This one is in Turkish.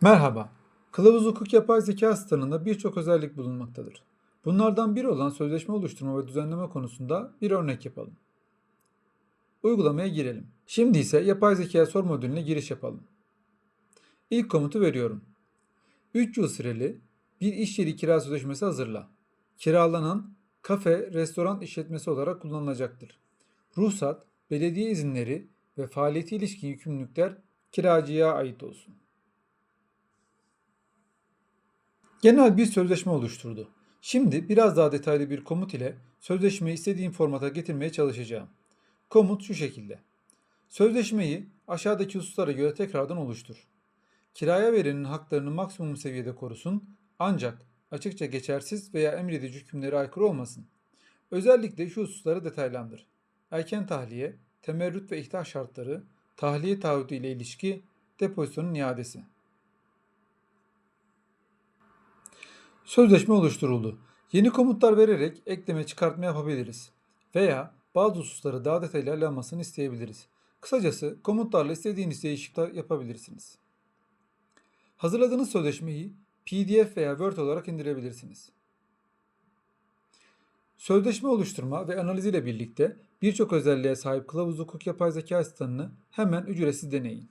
Merhaba. Kılavuz hukuk yapay zeka asistanında birçok özellik bulunmaktadır. Bunlardan biri olan sözleşme oluşturma ve düzenleme konusunda bir örnek yapalım. Uygulamaya girelim. Şimdi ise yapay zeka sor modülüne giriş yapalım. İlk komutu veriyorum. 3 yıl süreli bir iş yeri kira sözleşmesi hazırla. Kiralanan kafe, restoran işletmesi olarak kullanılacaktır. Ruhsat, belediye izinleri ve faaliyeti ilişkin yükümlülükler kiracıya ait olsun. Genel bir sözleşme oluşturdu. Şimdi biraz daha detaylı bir komut ile sözleşmeyi istediğim formata getirmeye çalışacağım. Komut şu şekilde. Sözleşmeyi aşağıdaki hususlara göre tekrardan oluştur. Kiraya verenin haklarını maksimum seviyede korusun ancak açıkça geçersiz veya emredici hükümlere aykırı olmasın. Özellikle şu hususları detaylandır. Erken tahliye, temerrüt ve ihtar şartları, tahliye taahhüdü ile ilişki, depozitonun iadesi. Sözleşme oluşturuldu. Yeni komutlar vererek ekleme çıkartma yapabiliriz. Veya bazı hususları daha detaylı ele almasını isteyebiliriz. Kısacası komutlarla istediğiniz değişiklikler yapabilirsiniz. Hazırladığınız sözleşmeyi PDF veya Word olarak indirebilirsiniz. Sözleşme oluşturma ve analiz ile birlikte birçok özelliğe sahip Kılavuz Hukuk Yapay Zeka asistanını hemen ücretsiz deneyin.